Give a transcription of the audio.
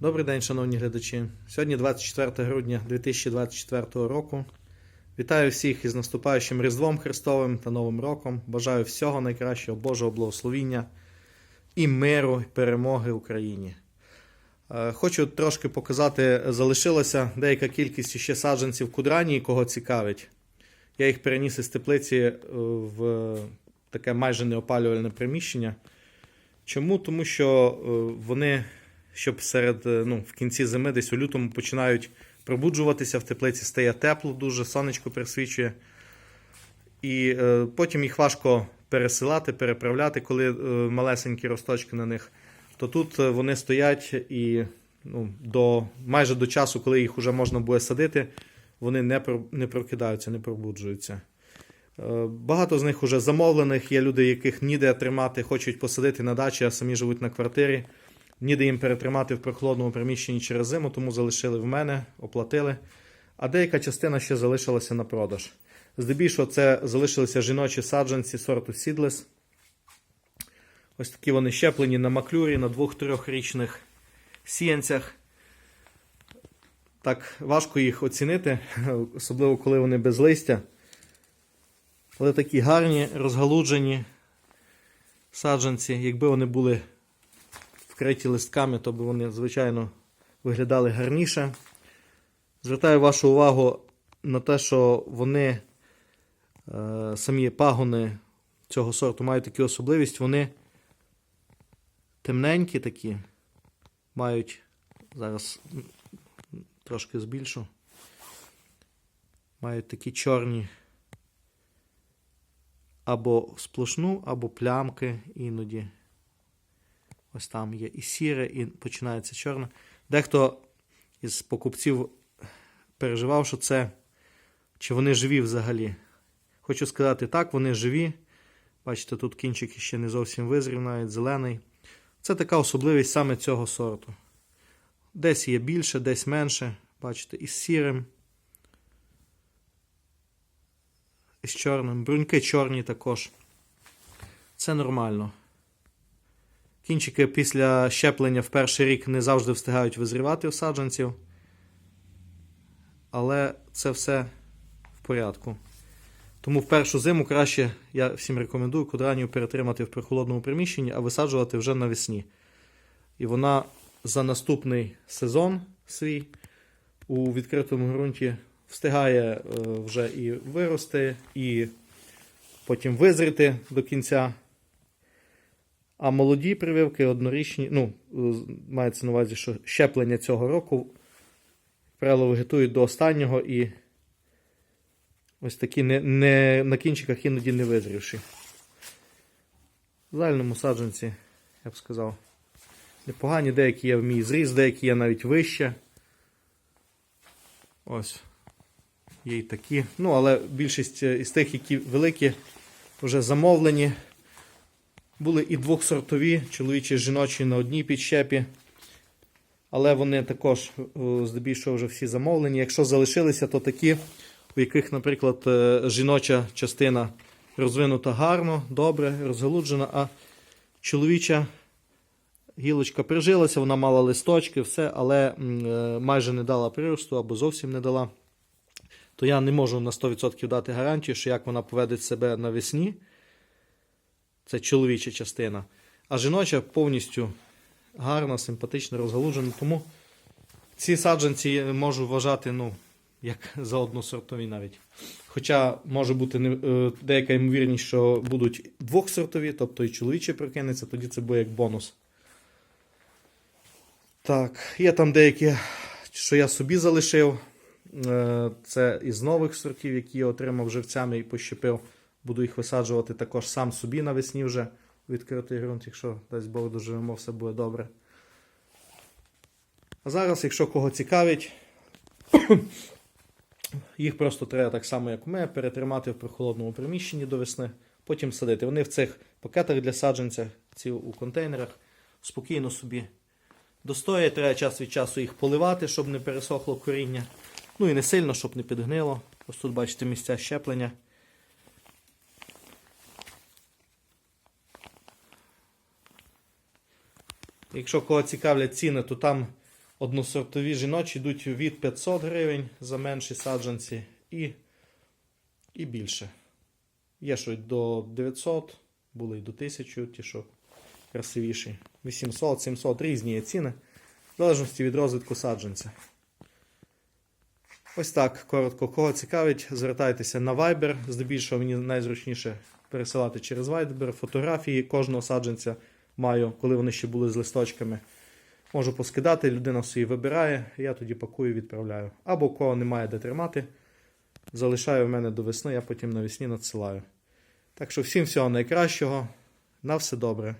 Добрий день, шановні глядачі. Сьогодні 24 грудня 2024 року. Вітаю всіх із наступаючим Різдвом Христовим та Новим роком. Бажаю всього найкращого, Божого благословіння і миру, і перемоги Україні. Е, Хочу трошки показати, залишилася деяка кількість ще саджанців кудрані, кого цікавить. Я їх переніс із теплиці е, в таке майже неопалювальне приміщення. Чому? Тому що е, вони, щоб серед, е, ну, в кінці зими, десь у лютому починають пробуджуватися, в теплиці стає тепло, дуже сонечко присвічує. І е, потім їх важко пересилати, переправляти, коли е, малесенькі росточки на них. То тут е, вони стоять і ну, до, майже до часу, коли їх вже можна буде садити, вони не, про- не прокидаються, не пробуджуються. Е, Багато з них вже замовлених. Є люди, яких ніде тримати, хочуть посадити на дачі, а самі живуть на квартирі. Ніде їм перетримати в прохолодному приміщенні через зиму, тому залишили в мене, оплатили. А деяка частина ще залишилася на продаж. Здебільшого це залишилися жіночі саджанці сорту Seedless. Ось такі вони щеплені на маклюрі, на двох-трьохрічних сіянцях. Так важко їх оцінити, особливо коли вони без листя. Але такі гарні, розгалуджені саджанці. Якби вони були вкриті листками, то б вони, звичайно, виглядали гарніше. Звертаю вашу увагу на те, що вони, е, самі пагони цього сорту мають таку особливість, вони темненькі такі, мають, зараз трошки збільшу, мають такі чорні або сплошну, або плямки іноді. Ось там є і сіре, і починається чорне. Дехто із покупців переживав, що це чи вони живі взагалі. Хочу сказати, так, вони живі. Бачите, тут кінчик ще не зовсім визрів, навіть зелений. Це така особливість саме цього сорту. Десь є більше, десь менше. Бачите, із сірим. Із чорним. Бруньки чорні також. Це нормально. Кінчики після щеплення в перший рік не завжди встигають визрівати у саджанців. Але це все в порядку. Тому в першу зиму краще, я всім рекомендую кудранію перетримати в прохолодному приміщенні, а висаджувати вже навесні. І вона за наступний сезон свій у відкритому ґрунті встигає е, вже і вирости, і потім визріти до кінця. А молоді прививки однорічні, ну, мається на увазі, що щеплення цього року, правило, вегетують до останнього і ось такі не, не, на кінчиках іноді не визрівші. В загальному саджанці, я б сказав, непогані, деякі є в мій зріз, деякі є навіть вище. Ось. Є й такі. Ну, але більшість е, із тих, які великі, вже замовлені. Були і двохсортові, чоловічі жіночі на одній підщепі. Але вони також здебільшого вже всі замовлені. Якщо залишилися, то такі, у яких, наприклад, е, жіноча частина розвинута гарно, добре, розгалуджена, а чоловіча гілочка прижилася, вона мала листочки, все, але е, майже не дала приросту або зовсім не дала. То я не можу на 100% дати гарантію, що як вона поведе себе навесні. Це чоловіча частина. А жіноча повністю гарна, симпатична, розгалужена. Тому ці саджанці можу вважати, ну, як за односортові навіть. Хоча може бути е, деяка ймовірність, що будуть двохсортові, тобто і чоловіче прокинеться, тоді це буде як бонус. Так, є там деякі, що я собі залишив. Е, Це із нових сортів, які я отримав живцями і пощепив. Буду їх висаджувати також сам собі навесні вже відкритий ґрунт, якщо дасть Бог доживемо, все буде добре. А зараз, якщо кого цікавить, їх просто треба так само, як у мене, перетримати в прохолодному приміщенні до весни, потім садити. Вони в цих пакетах для саджанця, ці у контейнерах, спокійно собі достоять. Треба час від часу їх поливати, щоб не пересохло коріння. Ну і не сильно, щоб не підгнило. Ось тут бачите місця щеплення. Якщо кого цікавлять ціни, то там Односортові жіночі йдуть від 500 гривень за менші саджанці і, і більше. Є що до 900, були й до 1000, ті, що красивіші. 800, 700, різні є ціни, в залежності від розвитку саджанця. Ось так, коротко, кого цікавить, звертайтеся на Viber. Здебільшого мені найзручніше пересилати через Viber. Фотографії кожного саджанця маю, коли вони ще були з листочками. Можу поскидати, людина собі вибирає, я тоді пакую, відправляю. Або у кого немає де тримати, залишаю в мене до весни, я потім навесні надсилаю. Так що всім всього найкращого. На все добре.